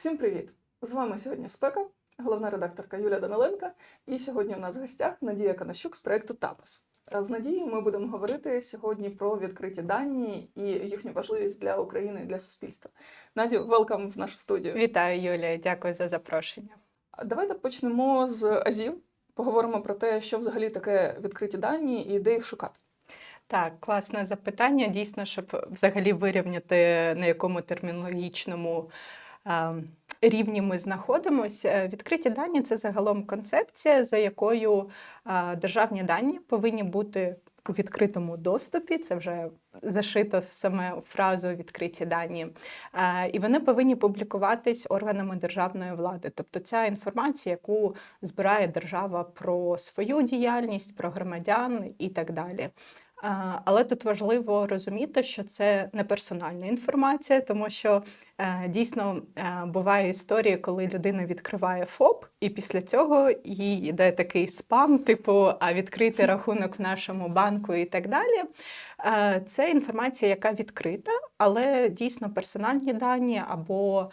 Всім привіт! З вами сьогодні Спека, головна редакторка Юлія Даниленка. І сьогодні у нас в гостях Надія Канащук з проекту ТАПАС. З Надією ми будемо говорити сьогодні про відкриті дані і їхню важливість для України і для суспільства. Надю, велкам в нашу студію. Вітаю, Юлія, дякую за запрошення. Давайте почнемо з Азів. Поговоримо про те, що взагалі таке відкриті дані і де їх шукати. Так, класне запитання. Дійсно, щоб взагалі вирівняти на якому термінологічному е, рівні ми знаходимося. Відкриті дані це загалом концепція, за якою е, державні дані повинні бути у відкритому доступі. Це вже зашито саме фразу відкриті дані. Е, І вони повинні публікуватись органами державної влади. Тобто ця інформація, яку збирає держава про свою діяльність, про громадян і так далі. Але тут важливо розуміти, що це не персональна інформація, тому що е, дійсно е, буває історії, коли людина відкриває ФОП, і після цього їй йде такий спам, типу а відкрити рахунок в нашому банку і так далі. Е, Це інформація, яка відкрита, але дійсно персональні дані або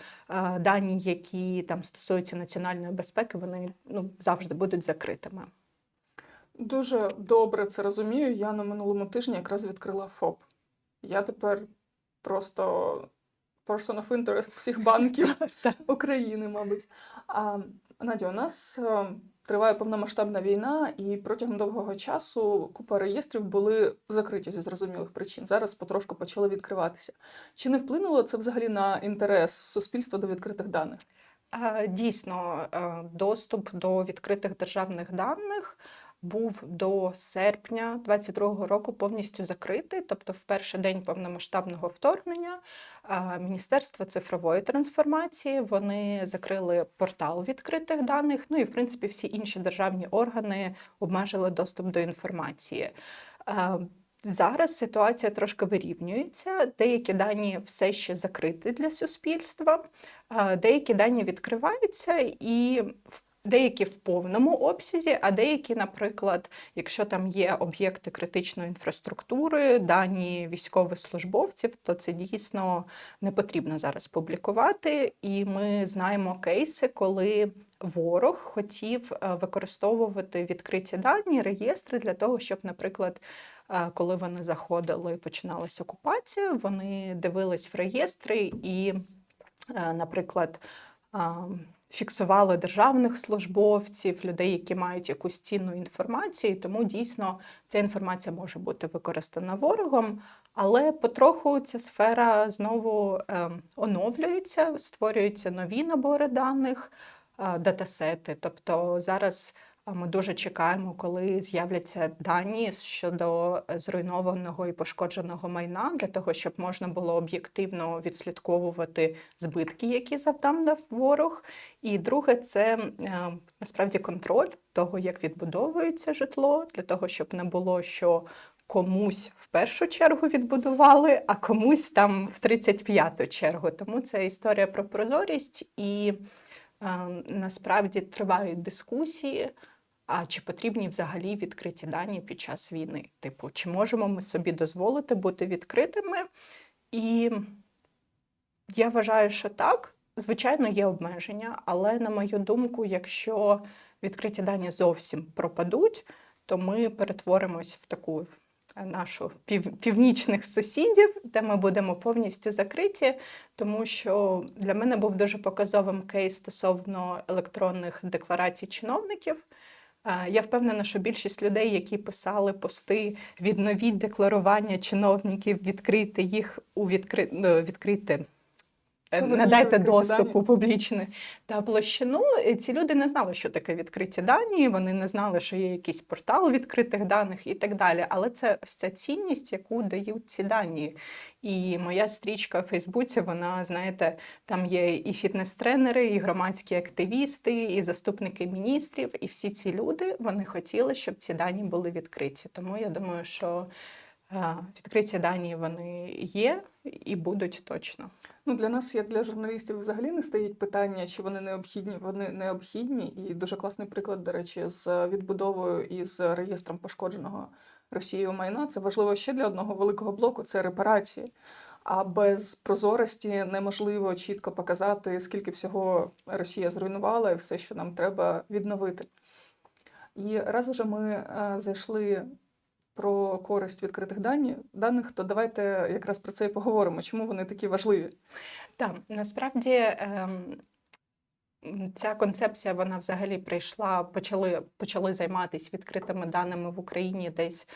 дані, які там стосуються національної безпеки, вони ну, завжди будуть закритими. Дуже добре це розумію. Я на минулому тижні якраз відкрила ФОП. Я тепер просто person of interest всіх банків України, мабуть. А, Надя, у нас е, триває повномасштабна війна, і протягом довгого часу купа реєстрів були закриті зі зрозумілих причин. Зараз потрошку почали відкриватися. Чи не вплинуло це взагалі на інтерес суспільства до відкритих даних? Е, Дійсно, е, доступ до відкритих державних даних був до серпня 22-го року повністю закритий. Тобто, в перший день повномасштабного вторгнення Міністерство цифрової трансформації вони закрили портал відкритих даних. Ну і в принципі всі інші державні органи обмежили доступ до інформації. Зараз ситуація трошки вирівнюється. Деякі дані все ще закриті для суспільства, деякі дані відкриваються і в- деякі в повному обсязі, а деякі, наприклад, якщо там є об'єкти критичної інфраструктури, дані військовослужбовців, то це дійсно не потрібно зараз публікувати. І ми знаємо кейси, коли ворог хотів е, використовувати відкриті дані, реєстри для того, щоб, наприклад, е, коли вони заходили, починалася окупація, вони дивились в реєстри і, е, наприклад, фіксували державних службовців, людей, які мають якусь цінну інформацію, тому дійсно ця інформація може бути використана ворогом. Але потроху ця сфера знову е, оновлюється, створюються нові набори даних, е, датасети. Тобто зараз Ми дуже чекаємо, коли з'являться дані щодо зруйнованого і пошкодженого майна, для того, щоб можна було об'єктивно відслідковувати збитки, які завдав ворог. І друге, це е, насправді контроль того, як відбудовується житло, для того, щоб не було що. Комусь в першу чергу відбудували, а комусь там в 35-ту чергу. Тому це історія про прозорість і е, насправді тривають дискусії. А чи потрібні взагалі відкриті дані під час війни? Типу, чи можемо ми собі дозволити бути відкритими? І я вважаю, що так. Звичайно, є обмеження, але на мою думку, якщо відкриті дані зовсім пропадуть, то ми перетворимось в таку е, нашу пів, північних сусідів, де ми будемо повністю закриті, тому що для мене був дуже показовим кейс стосовно електронних декларацій чиновників. Я впевнена, що більшість людей, які писали пости відновіть декларування чиновників, відкрити їх у відкри... ну, відкрити. Е, Надайте відкриті доступ публічне та площину. Ці люди не знали, що таке відкриті дані. Вони не знали, що є якийсь портал відкритих даних і так далі. Але це ось ця цінність, яку дають ці дані. І моя стрічка в Фейсбуці, вона, знаєте, там є і фітнес-тренери, і громадські активісти, і заступники міністрів. І всі ці люди вони хотіли, щоб ці дані були відкриті. Тому я думаю, що відкриті дані вони є і будуть точно. Ну, для нас, як для журналістів, взагалі не стоїть питання, чи вони необхідні. Вони необхідні. І дуже класний приклад, до речі, з відбудовою і з реєстром пошкодженого Росією майна. Це важливо ще для одного великого блоку це репарації. А без прозорості неможливо чітко показати, скільки всього Росія зруйнувала і все, що нам треба відновити. І раз уже ми е, зайшли про користь відкритих даних, то давайте якраз про це і поговоримо. Чому вони такі важливі? Так, насправді ем, ця концепція вона взагалі прийшла, почали, почали займатися відкритими даними в Україні десь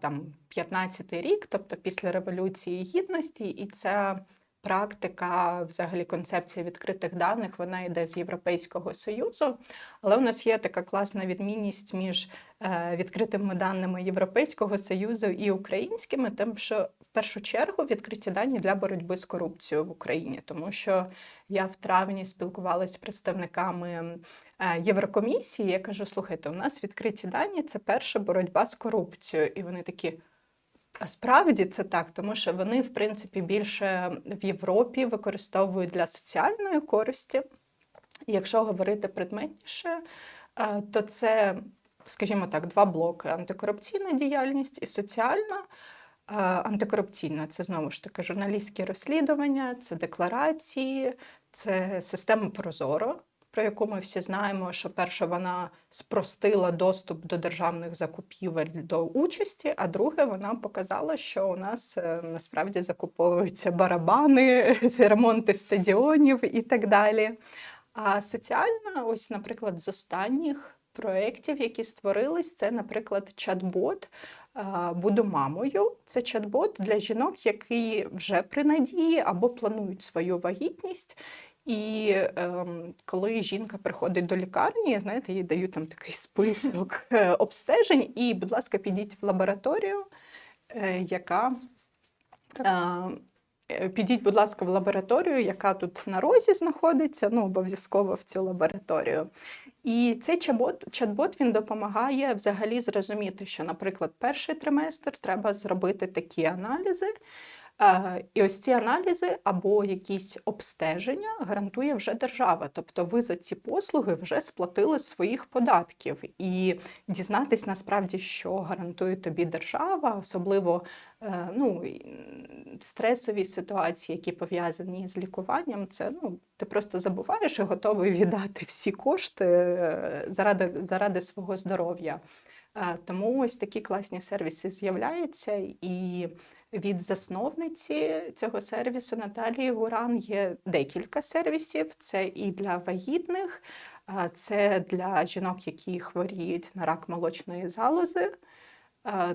там 15-й рік, тобто після Революції Гідності, і ця практика, взагалі концепція відкритих даних, вона йде з Європейського Союзу. Але у нас є така класна відмінність між е, відкритими даними Європейського Союзу і українськими, тим, що в першу чергу відкриті дані для боротьби з корупцією в Україні, тому що я в травні спілкувалася з представниками е, Єврокомісії. Я кажу: слухайте, у нас відкриті дані це перша боротьба з корупцією, і вони такі. А справді це так, тому що вони, в принципі, більше в Європі використовують для соціальної користі. Якщо говорити предметніше, е, то це, скажімо так, два блоки: антикорупційна діяльність і соціальна. Е, Антикорупційна це знову ж таки журналістські розслідування, це декларації, це система Прозоро, про яку ми всі знаємо, що перше вона спростила доступ до державних закупівель до участі, а друге, вона показала, що у нас е, насправді закуповуються барабани, ремонти стадіонів і так далі. А соціальна, ось, наприклад, з останніх проєктів, які створились, це, наприклад, чат-бот Буду мамою. Це чат-бот для жінок, які вже при надії або планують свою вагітність. І ем, коли жінка приходить до лікарні, знаєте, їй дають там такий список е, обстежень, і, будь ласка, підіть в лабораторію, е, яка е, підіть, будь ласка, в лабораторію, яка тут на розі знаходиться, ну обов'язково в цю лабораторію. І цей чат-бот, чат-бот він допомагає взагалі зрозуміти, що, наприклад, перший триместр треба зробити такі аналізи. Е, І ось ці аналізи або якісь обстеження гарантує вже держава. Тобто ви за ці послуги вже сплатили своїх податків. І дізнатись насправді, що гарантує тобі держава, особливо е, ну, стресові ситуації, які пов'язані з лікуванням, це ну, ти просто забуваєш і готовий віддати всі кошти е, заради, заради свого здоров'я. Тому ось такі класні сервіси з'являються, і від засновниці цього сервісу Наталії Гуран є декілька сервісів. Це і для вагітних, це для жінок, які хворіють на рак молочної залози,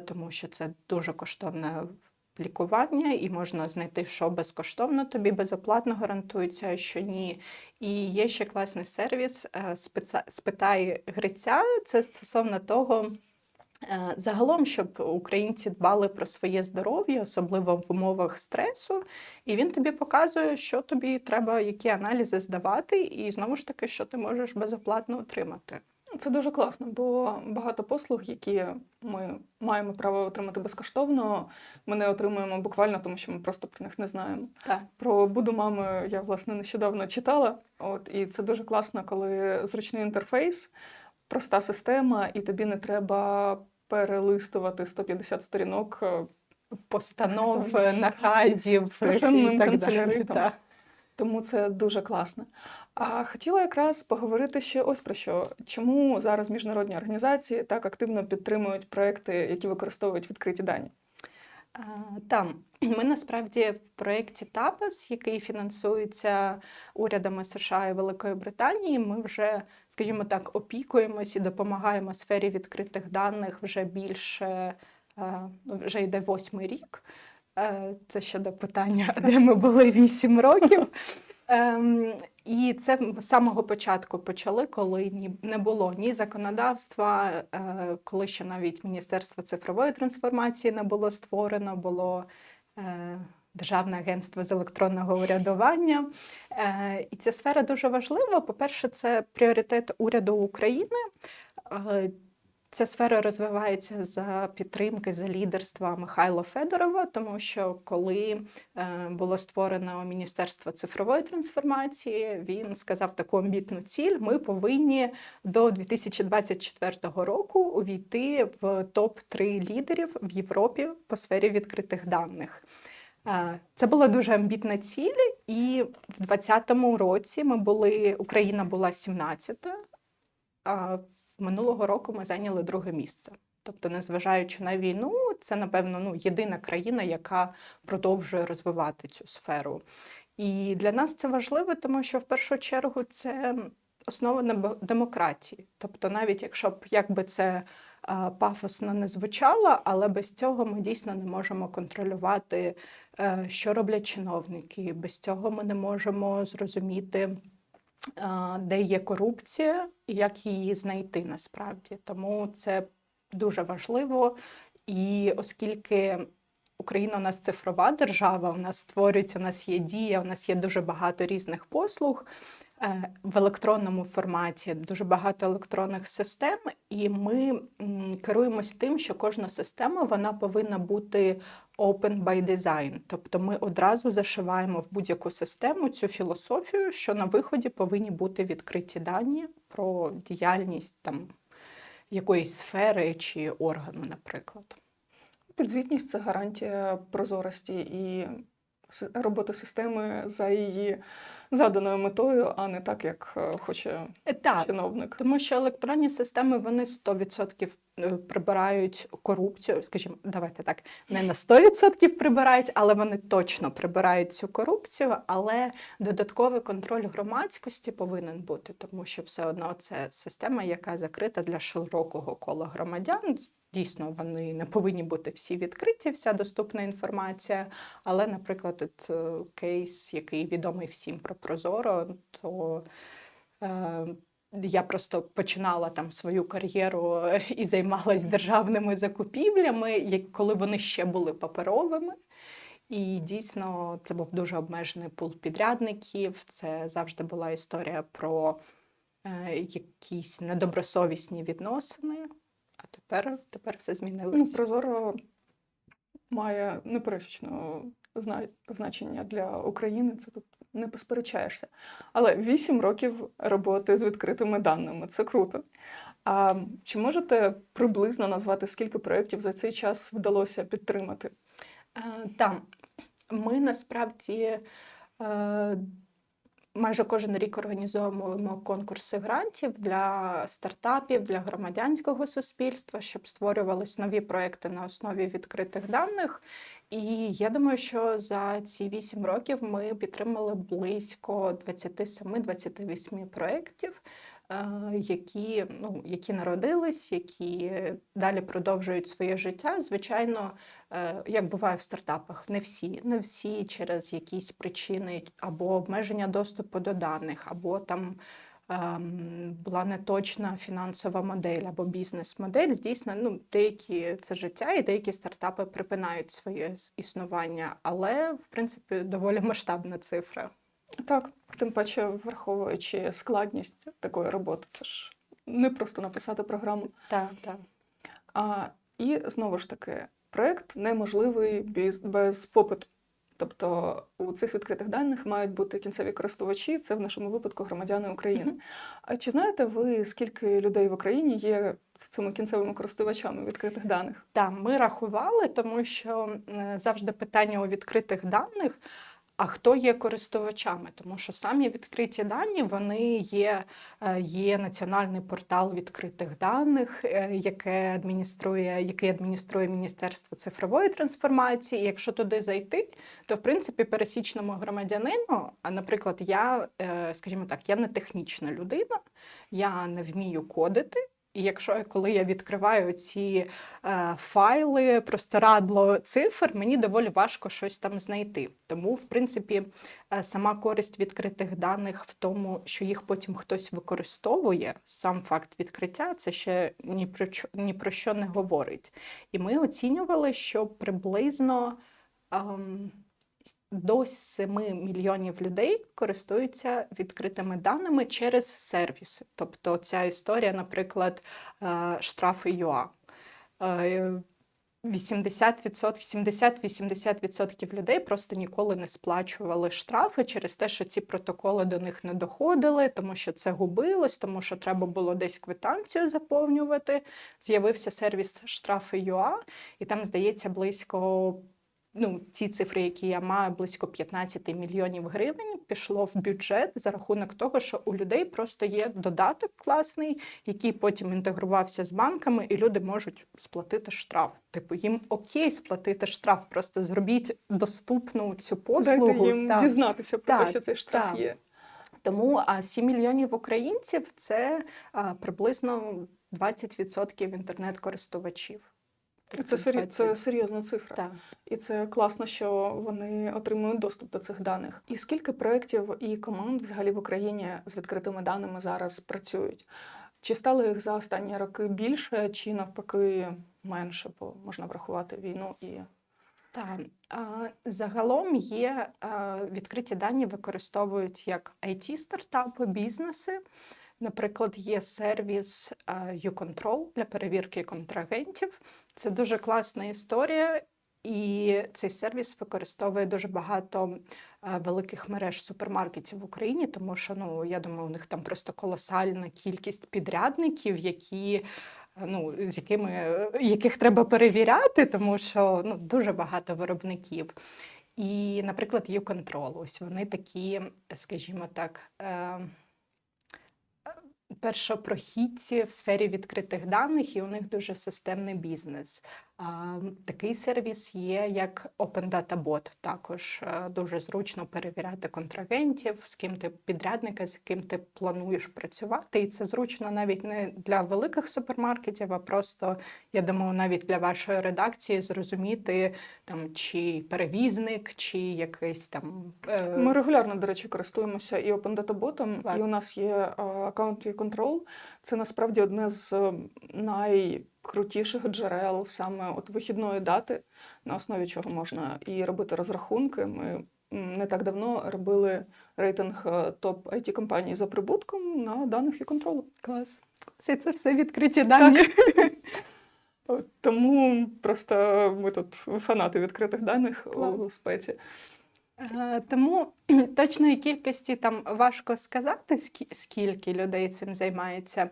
тому що це дуже коштовне лікування, і можна знайти, що безкоштовно тобі безоплатно гарантується, що ні. І є ще класний сервіс е, спитай гриця. Це стосовно того. Е, Загалом, щоб українці дбали про своє здоров'я, особливо в умовах стресу, і він тобі показує, що тобі треба, які аналізи здавати, і знову ж таки, що ти можеш безоплатно отримати. Це дуже класно, бо багато послуг, які ми маємо право отримати безкоштовно, ми не отримуємо буквально, тому що ми просто про них не знаємо. Так. Про буду мамою я власне нещодавно читала. От і це дуже класно, коли зручний інтерфейс, проста система, і тобі не треба перелистувати 150 сторінок. е, Постанов, наказів далі. канцеляритом. Так. Тому це дуже класно. А хотіла якраз поговорити ще ось про що. Чому зараз міжнародні організації так активно підтримують проекти, які використовують відкриті дані? Там ми насправді в проєкті ТАПАС, який фінансується урядами США і Великої Британії, ми вже, скажімо так, опікуємось і допомагаємо сфері відкритих даних вже більше, ну, вже йде восьмий рік. Е, Це щодо питання, де ми були вісім років. І це з самого початку почали, коли не було ні законодавства, е, коли ще навіть Міністерство цифрової трансформації не було створено, було е, Державне агентство з електронного урядування. Е, І ця сфера дуже важлива. По-перше, це пріоритет уряду України. Ця сфера розвивається за підтримки, за лідерства Михайла Федорова, тому що коли е, було створено Міністерство цифрової трансформації, він сказав таку амбітну ціль: ми повинні до 2024 року увійти в топ 3 лідерів в Європі по сфері відкритих даних. Е, Це була дуже амбітна ціль, і в 2020 році ми були, Україна була 17-та, в минулого року ми зайняли друге місце. Тобто, незважаючи на війну, це, напевно, ну, єдина країна, яка продовжує розвивати цю сферу. І для нас це важливо, тому що в першу чергу це основа демократії. Тобто, навіть якщо б як би це пафосно не звучало, але без цього ми дійсно не можемо контролювати, е, що роблять чиновники. Без цього ми не можемо зрозуміти, де є корупція і як її знайти насправді. Тому це дуже важливо. І оскільки Україна у нас цифрова держава, у нас створюється, у нас є дія, у нас є дуже багато різних послуг е, в електронному форматі, дуже багато електронних систем, і ми керуємось тим, що кожна система вона повинна бути open by design. Тобто ми одразу зашиваємо в будь-яку систему цю філософію, що на виході повинні бути відкриті дані про діяльність там якоїсь сфери чи органу, наприклад. Підзвітність це гарантія прозорості і роботи системи за її заданою метою, а не так, як е, хоче Е, Так, чиновник. Тому що електронні системи вони 100% е, прибирають корупцію. Скажімо, давайте так, не на 100% прибирають, але вони точно прибирають цю корупцію. Але додатковий контроль громадськості повинен бути, тому що все одно це система, яка закрита для широкого кола громадян. Дійсно, вони не повинні бути всі відкриті, вся доступна інформація. Але, наприклад, от е, кейс, який відомий всім про Прозоро, то е, я просто починала там свою кар'єру е, і займалась державними закупівлями, коли вони ще були паперовими. І дійсно це був дуже обмежений пул підрядників. Це завжди була історія про е, якісь недобросовісні відносини. А тепер, тепер все Ну, змінилося. Прозоро має непересічне значення для України, це тут не посперечаєшся. Але 8 років роботи з відкритими даними це круто. А чи можете приблизно назвати, скільки проєктів за цей час вдалося підтримати? Е, Там ми насправді е, майже кожен рік організовуємо конкурси грантів для стартапів, для громадянського суспільства, щоб створювались нові проекти на основі відкритих даних. І я думаю, що за ці 8 років ми підтримали близько 27-28 проєктів. Е, Які, ну, які народились, які далі продовжують своє життя. Звичайно, е, як буває в стартапах, не всі, не всі через якісь причини або обмеження доступу до даних, або там ем, була неточна фінансова модель або бізнес-модель. Дійсно, ну, деякі це життя, і деякі стартапи припинають своє існування, але в принципі доволі масштабна цифра. Так, тим паче, враховуючи складність такої роботи, це ж не просто написати програму. Так, так. А, і знову ж таки, проект неможливий без, без попиту. Тобто у цих відкритих даних мають бути кінцеві користувачі, це в нашому випадку громадяни України. А чи знаєте ви, скільки людей в Україні є цими кінцевими користувачами відкритих даних? Так, ми рахували, тому що завжди питання у відкритих даних. А хто є користувачами? Тому що самі відкриті дані вони є, е, є національний портал відкритих даних, е, яке адмініструє, який адмініструє Міністерство цифрової трансформації. І якщо туди зайти, то в принципі пересічному громадянину, а наприклад, я, е, скажімо так, я не технічна людина, я не вмію кодити. І якщо коли я відкриваю ці е, файли, простирадло цифр, мені доволі важко щось там знайти. Тому, в принципі, е, сама користь відкритих даних в тому, що їх потім хтось використовує, сам факт відкриття, це ще ні про що, ні про що не говорить. І ми оцінювали, що приблизно. ем, до 7 мільйонів людей користуються відкритими даними через сервіси. Тобто ця історія, наприклад, е, штрафи ЮА. Е, 80%, 70-80% людей просто ніколи не сплачували штрафи через те, що ці протоколи до них не доходили, тому що це губилось, тому що треба було десь квитанцію заповнювати. З'явився сервіс штрафи ЮА, і там, здається, близько ну, ці цифри, які я маю, близько 15 мільйонів гривень, пішло в бюджет за рахунок того, що у людей просто є додаток класний, який потім інтегрувався з банками, і люди можуть сплатити штраф. Типу, їм окей сплатити штраф, просто зробіть доступну цю послугу. Дайте їм Так. дізнатися про Так, те, що цей штраф так. є. Тому а 7 мільйонів українців це а, приблизно 20% інтернет-користувачів. Це, сері... це серйозна цифра. Так. І це класно, що вони отримують доступ до цих даних. І скільки проєктів і команд взагалі в Україні з відкритими даними зараз працюють? Чи стало їх за останні роки більше, чи навпаки менше, бо можна врахувати війну і Так, загалом є відкриті дані використовують як IT-стартапи, бізнеси. Наприклад, є сервіс YouControl для перевірки контрагентів. Це дуже класна історія, і цей сервіс використовує дуже багато великих мереж супермаркетів в Україні, тому що ну я думаю, у них там просто колосальна кількість підрядників, які ну, з якими, е, яких треба перевіряти, тому що ну, дуже багато виробників. І, наприклад, YouControl, ось вони такі, скажімо так, е, першопрохідці в сфері відкритих даних, і у них дуже системний бізнес. Такий сервіс є як Open Data Bot. Також е, дуже зручно перевіряти контрагентів, з ким ти підрядника, з ким ти плануєш працювати. І це зручно навіть не для великих супермаркетів, а просто, я думаю, навіть для вашої редакції зрозуміти, там, чи перевізник, чи якийсь там. е, Ми регулярно, до речі, користуємося і Open Data Bot, і у нас є е, аккаунт Control. Це насправді одне з е, найкрутіших джерел саме от вихідної дати, на основі чого можна і робити розрахунки. Ми не так давно робили рейтинг е, топ it компаній за прибутком на даних і контролу. Клас. Це, це все відкриті дані. Тому просто ми тут фанати відкритих даних Клас. у спеці. Е, Тому точної кількості там важко сказати, скільки людей цим займається.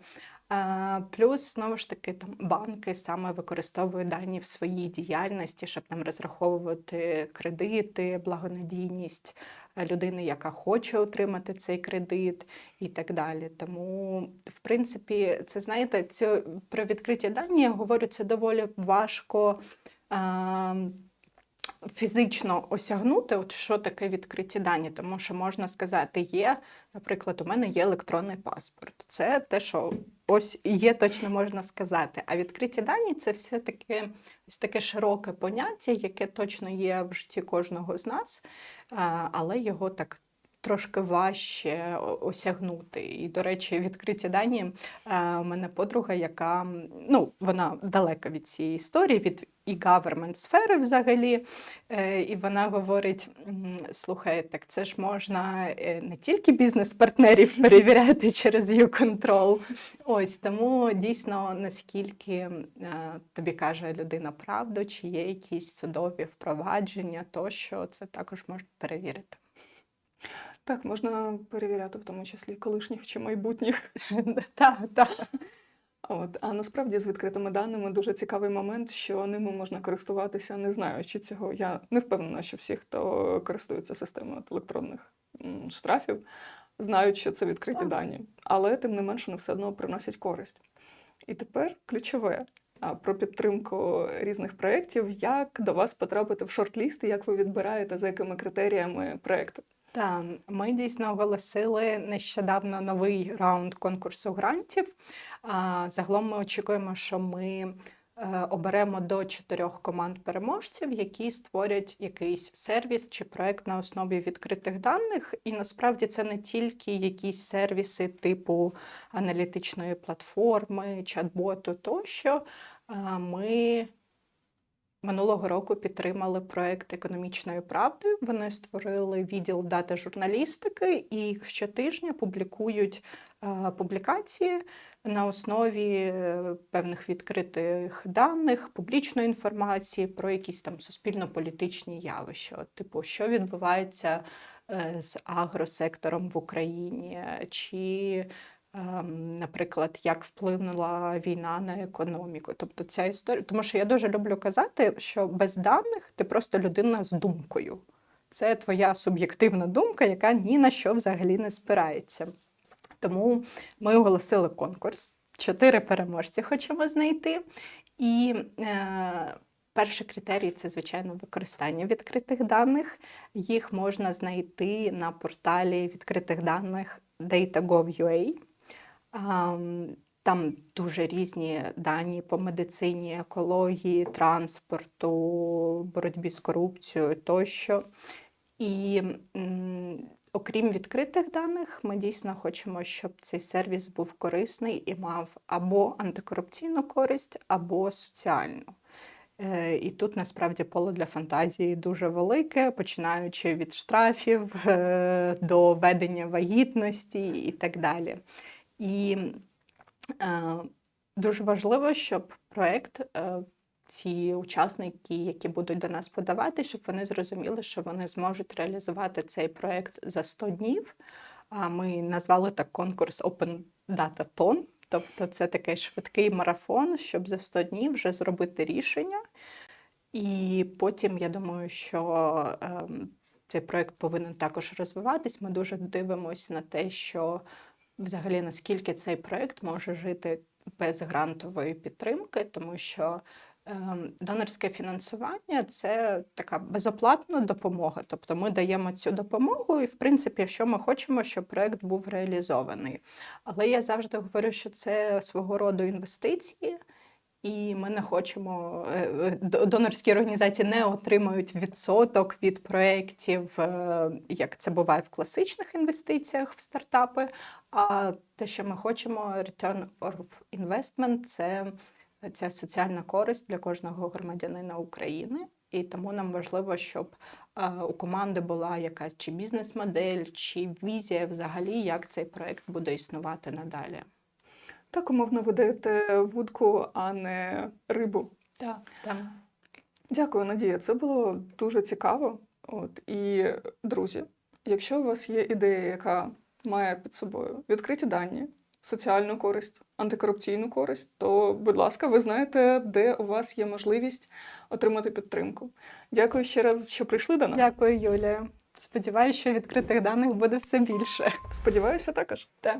Плюс, знову ж таки, там банки саме використовують дані в своїй діяльності, щоб там розраховувати кредити, благонадійність е, людини, яка хоче отримати цей кредит, і так далі. Тому, в принципі, це знаєте, це про відкриті дані я говорю, це доволі важко. Фізично осягнути, от що таке відкриті дані, тому що можна сказати, є, наприклад, у мене є електронний паспорт. Це те, що ось є, точно можна сказати. А відкриті дані це все таке ось таке широке поняття, яке точно є в житті кожного з нас, але його так. Трошки важче осягнути. І, до речі, відкриті дані. е, У мене подруга, яка ну, вона далека від цієї історії, від і government сфери взагалі. Е, І вона говорить: слухай, так це ж можна е, не тільки бізнес-партнерів перевіряти через YouControl. Ось тому дійсно наскільки тобі каже людина правду, чи є якісь судові впровадження, тощо це також можна перевірити. Так, можна перевіряти, в тому числі колишніх чи майбутніх. Так, так. От, а насправді з відкритими даними дуже цікавий момент, що ними можна користуватися, не знаючи цього. Я не впевнена, що всі, хто користується системою от електронних штрафів, знають, що це відкриті Так. дані, але тим не менше вони все одно приносять користь. І тепер ключове про підтримку різних проєктів, як до вас потрапити в шорт-ліст і як ви відбираєте, за якими критеріями проєкти. Так, ми дійсно оголосили нещодавно новий раунд конкурсу грантів. А, Загалом ми очікуємо, що ми е, оберемо до чотирьох команд переможців, які створять якийсь сервіс чи проект на основі відкритих даних. І насправді це не тільки якісь сервіси типу аналітичної платформи, чат-боту тощо. Ми Минулого року підтримали проект економічною правдою. Вони створили відділ дата журналістики і щотижня публікують е, публікації на основі е, певних відкритих даних, публічної інформації про якісь там суспільно-політичні явища, типу, що відбувається е, з агросектором в Україні, чи наприклад, як вплинула війна на економіку. Тобто ця історія, тому що я дуже люблю казати, що без даних ти просто людина з думкою. Це твоя суб'єктивна думка, яка ні на що взагалі не спирається. Тому ми оголосили конкурс. Чотири переможці хочемо знайти. І е, перший критерій це, звичайно, використання відкритих даних. Їх можна знайти на порталі відкритих даних data.gov.ua. Ам, Там дуже різні дані по медицині, екології, транспорту, боротьбі з корупцією тощо. І окрім відкритих даних, ми дійсно хочемо, щоб цей сервіс був корисний і мав або антикорупційну користь, або соціальну. Е, І тут насправді поле для фантазії дуже велике, починаючи від штрафів е, до ведення вагітності і так далі. І е, дуже важливо, щоб проєкт, е, ці учасники, які будуть до нас подавати, щоб вони зрозуміли, що вони зможуть реалізувати цей проєкт за 100 днів. А ми назвали так конкурс Open Data Ton. Тобто це такий швидкий марафон, щоб за 100 днів вже зробити рішення. І потім я думаю, що ем, цей проект повинен також розвиватись. Ми дуже дивимося на те, що взагалі наскільки цей проект може жити без грантової підтримки, тому що ем, донорське фінансування це така безоплатна допомога. Тобто ми даємо цю допомогу, і в принципі, що ми хочемо, щоб проект був реалізований. Але я завжди говорю, що це свого роду інвестиції. І ми не хочемо, е, е, донорські організації не отримують відсоток від проєктів, е, як це буває в класичних інвестиціях в стартапи. А те, що ми хочемо, return of investment – це ця соціальна користь для кожного громадянина України. І тому нам важливо, щоб у команди була якась чи бізнес-модель, чи візія взагалі, як цей проект буде існувати надалі. Так, умовно, ви даєте вудку, а не рибу. Так, так. Дякую, Надія. Це було дуже цікаво. От і друзі, якщо у вас є ідея, яка має під собою відкриті дані, соціальну користь, антикорупційну користь, то, будь ласка, ви знаєте, де у вас є можливість отримати підтримку. Дякую ще раз, що прийшли до нас. Дякую, Юлія. Сподіваюся, що відкритих даних буде все більше. Сподіваюся, також. Так.